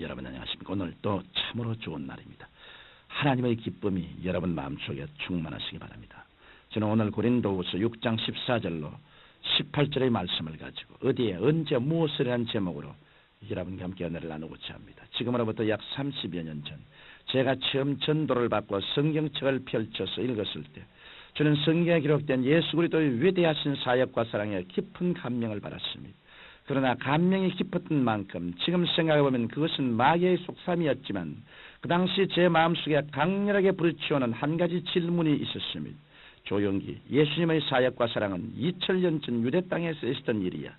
여러분 안녕하십니까? 오늘 또 참으로 좋은 날입니다. 하나님의 기쁨이 여러분 마음속에 충만하시기 바랍니다. 저는 오늘 고린도후서 6장 14절로 18절의 말씀을 가지고 어디에 언제 무엇을 한 제목으로 여러분과 함께 연애를 나누고자 합니다. 지금으로부터 약 30여 년 전 제가 처음 전도를 받고 성경책을 펼쳐서 읽었을 때 저는 성경에 기록된 예수 그리스도의 위대하신 사역과 사랑에 깊은 감명을 받았습니다. 그러나 감명이 깊었던 만큼 지금 생각해보면 그것은 마귀의 속삼이었지만 그 당시 제 마음속에 강렬하게 부딪혀오는 한 가지 질문이 있었습니다. 조용기, 예수님의 사역과 사랑은 2000년 전 유대 땅에서 있었던 일이야.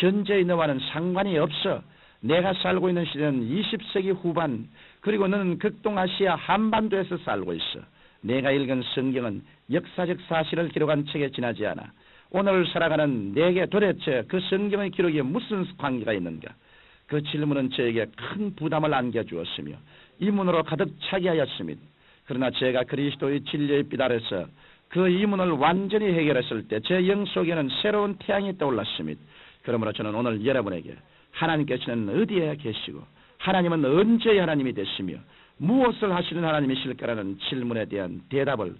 현재의 너와는 상관이 없어. 내가 살고 있는 시대는 20세기 후반, 그리고 너는 극동아시아 한반도에서 살고 있어. 내가 읽은 성경은 역사적 사실을 기록한 책에 지나지 않아. 오늘 살아가는 내게 도대체 그 성경의 기록에 무슨 관계가 있는가? 그 질문은 저에게 큰 부담을 안겨주었으며 이문으로 가득 차게 하였습니다. 그러나 제가 그리스도의 빛 아래서 그 이문을 완전히 해결했을 때 제 영 속에는 새로운 태양이 떠올랐습니다. 그러므로 저는 오늘 여러분에게 하나님께서는 어디에 계시고 하나님은 언제 하나님이 되시며 무엇을 하시는 하나님이실까라는 질문에 대한 대답을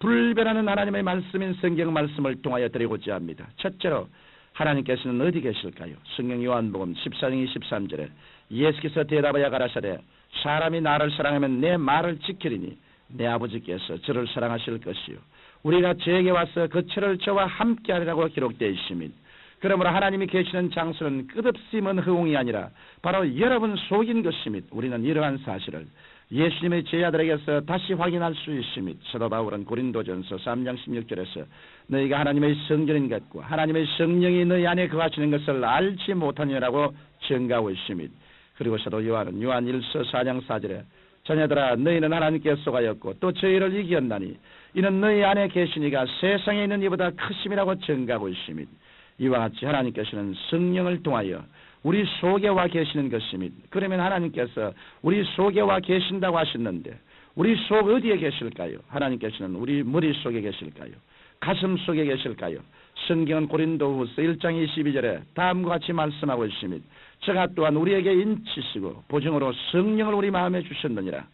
불변하는 하나님의 말씀인 성경 말씀을 통하여 드리고자 합니다. 첫째로 하나님께서는 어디 계실까요? 성경 요한복음 14장 23절에 예수께서 대답하여 가라사대 사람이 나를 사랑하면 내 말을 지키리니 내 아버지께서 저를 사랑하실 것이요 우리가 저에게 와서 그 철을 저와 함께 하리라고 기록되어 있습니다. 그러므로 하나님이 계시는 장소는 끝없이 먼 허공이 아니라 바로 여러분 속인 것입니다. 우리는 이러한 사실을 예수님의 제자들에게서 다시 확인할 수 있습니다. 사도 바울은 고린도전서 3장 16절에서 너희가 하나님의 성전인 것과 하나님의 성령이 너희 안에 거하시는 것을 알지 못하느라고 증가하고 있습니다. 그리고 사도 요한은 요한 1서 4장 4절에 자녀들아 너희는 하나님께 속하였고 또 저희를 이기었나니 이는 너희 안에 계시니가 세상에 있는 이보다 크심이라고 증가하고 있습니다. 이와 같이 하나님께서는 성령을 통하여 우리 속에 와 계시는 것입니다. 그러면 하나님께서 우리 속에 와 계신다고 하셨는데 우리 속 어디에 계실까요? 하나님께서는 우리 머릿속에 계실까요? 가슴 속에 계실까요? 성경은 고린도후서 1장 22절에 다음과 같이 말씀하고 있습니다. 저가 또한 우리에게 인치시고 보증으로 성령을 우리 마음에 주셨느니라.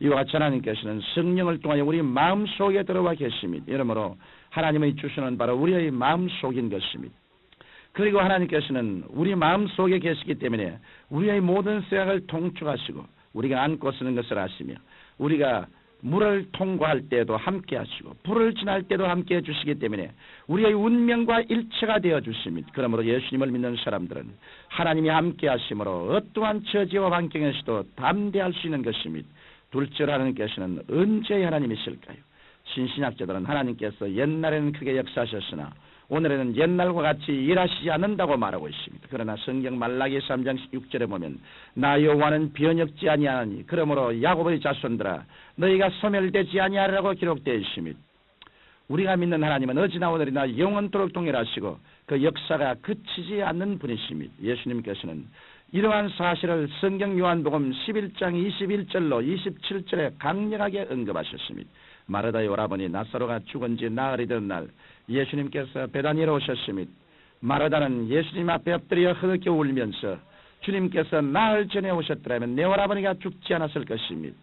이와 같이 하나님께서는 성령을 통하여 우리 마음 속에 들어와 계십니다. 이러므로 하나님의 주시는 바로 우리의 마음 속인 것입니다. 그리고 하나님께서는 우리 마음 속에 계시기 때문에 우리의 모든 생각을 통축하시고 우리가 안고 쓰는 것을 아시며 우리가 물을 통과할 때도 함께 하시고 불을 지날 때도 함께 해주시기 때문에 우리의 운명과 일체가 되어 주십니다. 그러므로 예수님을 믿는 사람들은 하나님이 함께 하심으로 어떠한 처지와 환경에서도 담대할 수 있는 것입니다. 둘째로 하나님께서는 언제 하나님이실까요? 신신학자들은 하나님께서 옛날에는 크게 역사하셨으나 오늘에는 옛날과 같이 일하시지 않는다고 말하고 있습니다. 그러나 성경 말라기 3장 6절에 보면 나 여호와는 변혁지 아니하니 그러므로 야곱의 자손들아 너희가 소멸되지 아니하리라고 기록되어 있습니다. 우리가 믿는 하나님은 어찌나 오늘이나 영원토록 동일하시고 그 역사가 그치지 않는 분이십니다. 예수님께서는 이러한 사실을 성경 요한복음 11장 21절로 27절에 강력하게 언급하셨습니다. 마르다의 오라버니 나사로가 죽은 지 나흘이 된 날 예수님께서 베다니로 오셨습니다. 마르다는 예수님 앞에 엎드려 흐느껴 울면서 주님께서 나흘 전에 오셨더라면 내 오라버니가 죽지 않았을 것입니다.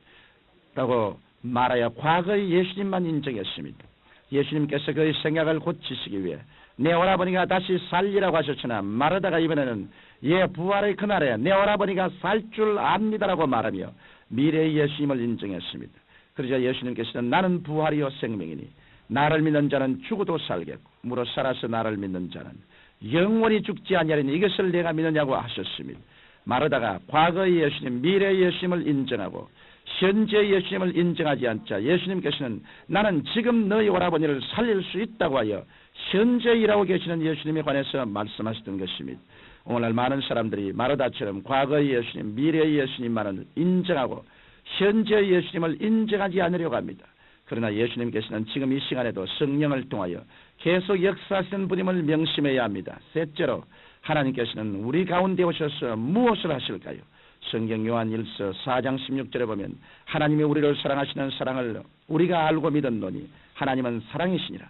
라고 말하여 과거의 예수님만 인정했습니다. 예수님께서 그의 생각을 고치시기 위해 내 오라버니가 다시 살리라고 하셨으나 마르다가 이번에는 예 부활의 그날에 내 오라버니가 살 줄 압니다라고 말하며 미래의 예수님을 인정했습니다. 그러자 예수님께서는 나는 부활이요 생명이니 나를 믿는 자는 죽어도 살겠고 무릇 살아서 나를 믿는 자는 영원히 죽지 아니하리니 이것을 내가 믿느냐고 하셨습니다. 마르다가 과거의 예수님, 미래의 예수님을 인정하고 현재 예수님을 인정하지 않자 예수님께서는 나는 지금 너희 오라버니를 살릴 수 있다고 하여 현재 일하고 계시는 예수님에 관해서 말씀하셨던 것입니다. 오늘날 많은 사람들이 마르다처럼 과거의 예수님, 미래의 예수님만을 인정하고 현재 예수님을 인정하지 않으려고 합니다. 그러나 예수님께서는 지금 이 시간에도 성령을 통하여 계속 역사하시는 분임을 명심해야 합니다. 셋째로 하나님께서는 우리 가운데 오셔서 무엇을 하실까요? 성경 요한 1서 4장 16절에 보면 하나님이 우리를 사랑하시는 사랑을 우리가 알고 믿었노니 하나님은 사랑이시니라.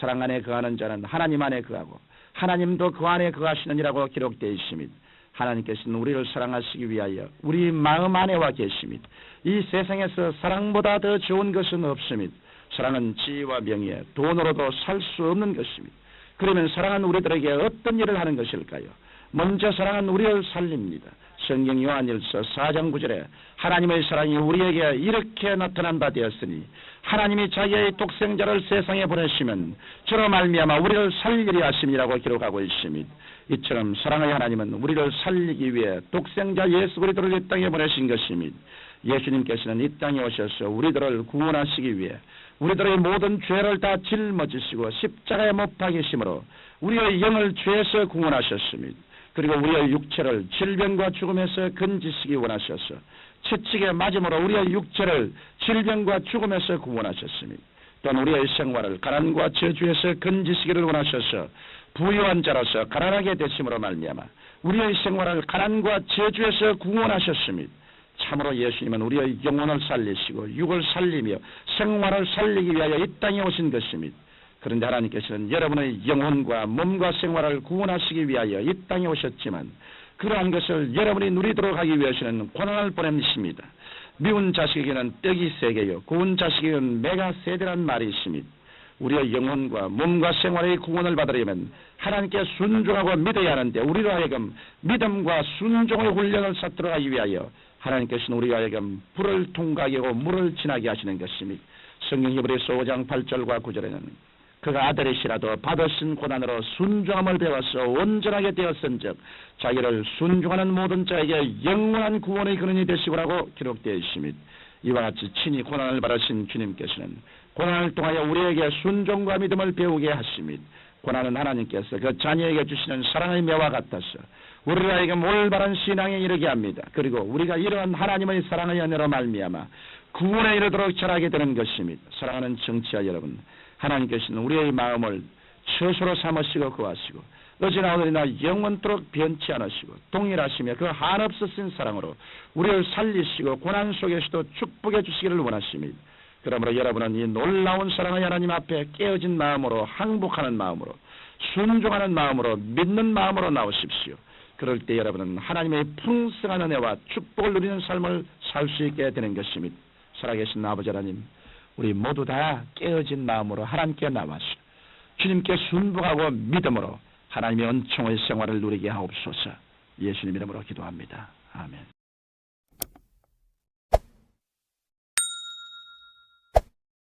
사랑 안에 거하는 자는 하나님 안에 거하고 하나님도 그 안에 거하시느니라고 기록되어 있습니다. 하나님께서는 우리를 사랑하시기 위하여 우리 마음 안에 와 계십니다. 이 세상에서 사랑보다 더 좋은 것은 없습니다. 사랑은 지위와 명예, 돈으로도 살 수 없는 것입니다. 그러면 사랑은 우리들에게 어떤 일을 하는 것일까요? 먼저 사랑은 우리를 살립니다. 성경 요한일서 4장 9절에 하나님의 사랑이 우리에게 이렇게 나타난 바 되었으니 하나님이 자기의 독생자를 세상에 보내시면 저로 말미암아 우리를 살리리 하심이라고 기록하고 있습니다. 이처럼 사랑의 하나님은 우리를 살리기 위해 독생자 예수 그리스도를 이 땅에 보내신 것입니다. 예수님께서는 이 땅에 오셔서 우리들을 구원하시기 위해 우리들의 모든 죄를 다 짊어지시고 십자가에 못 박이심으로 우리의 영을 죄에서 구원하셨습니다. 그리고 우리의 육체를 질병과 죽음에서 건지시기 원하셔서 채찍에 맞음으로 우리의 육체를 질병과 죽음에서 구원하셨습니다. 또한 우리의 생활을 가난과 저주에서 건지시기를 원하셔서 부유한 자로서 가난하게 되심으로 말미암아 우리의 생활을 가난과 저주에서 구원하셨습니다. 참으로 예수님은 우리의 영혼을 살리시고 육을 살리며 생활을 살리기 위하여 이 땅에 오신 것입니다. 그런데 하나님께서는 여러분의 영혼과 몸과 생활을 구원하시기 위하여 이 땅에 오셨지만 그러한 것을 여러분이 누리도록 하기 위해서는 고난을 보내십니다. 미운 자식에게는 떡이 세개요 구운 자식에게는 매가 세대란 말이 있습니다. 우리의 영혼과 몸과 생활의 구원을 받으려면 하나님께 순종하고 믿어야 하는데 우리로 하여금 믿음과 순종의 훈련을 쌓도록 하기 위하여 하나님께서는 우리가 하여금 불을 통과하게 하고 물을 지나게 하시는 것입니다. 성경 히브리서 5장 8절과 9절에는 그가 아들이시라도 받으신 고난으로 순종함을 배워서 온전하게 되었은즉 자기를 순종하는 모든 자에게 영원한 구원의 근원이 되시고라고 기록되어 있습니다. 이와 같이 친히 고난을 받으신 주님께서는 고난을 통하여 우리에게 순종과 믿음을 배우게 하십니다. 고난은 하나님께서 그 자녀에게 주시는 사랑의 매와 같아서 하여금 올바른 신앙에 이르게 합니다. 그리고 우리가 이러한 하나님의 사랑의 연애로 말미암아 구원에 이르도록 자라게 되는 것입니다. 사랑하는 정치자 여러분, 하나님께서는 우리의 마음을 처소로 삼으시고 구하시고 어제나 오늘이나 영원토록 변치 않으시고 동일하시며 그 한없으신 사랑으로 우리를 살리시고 고난 속에서도 축복해 주시기를 원하십니다. 그러므로 여러분은 이 놀라운 사랑의 하나님 앞에 깨어진 마음으로 항복하는 마음으로 순종하는 마음으로 믿는 마음으로 나오십시오. 그럴 때 여러분은 하나님의 풍성한 은혜와 축복을 누리는 삶을 살 수 있게 되는 것입니다. 살아계신 아버지 하나님, 우리 모두 다 깨어진 마음으로 하나님께 나와서 주님께 순복하고 믿음으로 하나님의 은총의 생활을 누리게 하옵소서. 예수님 이름으로 기도합니다. 아멘.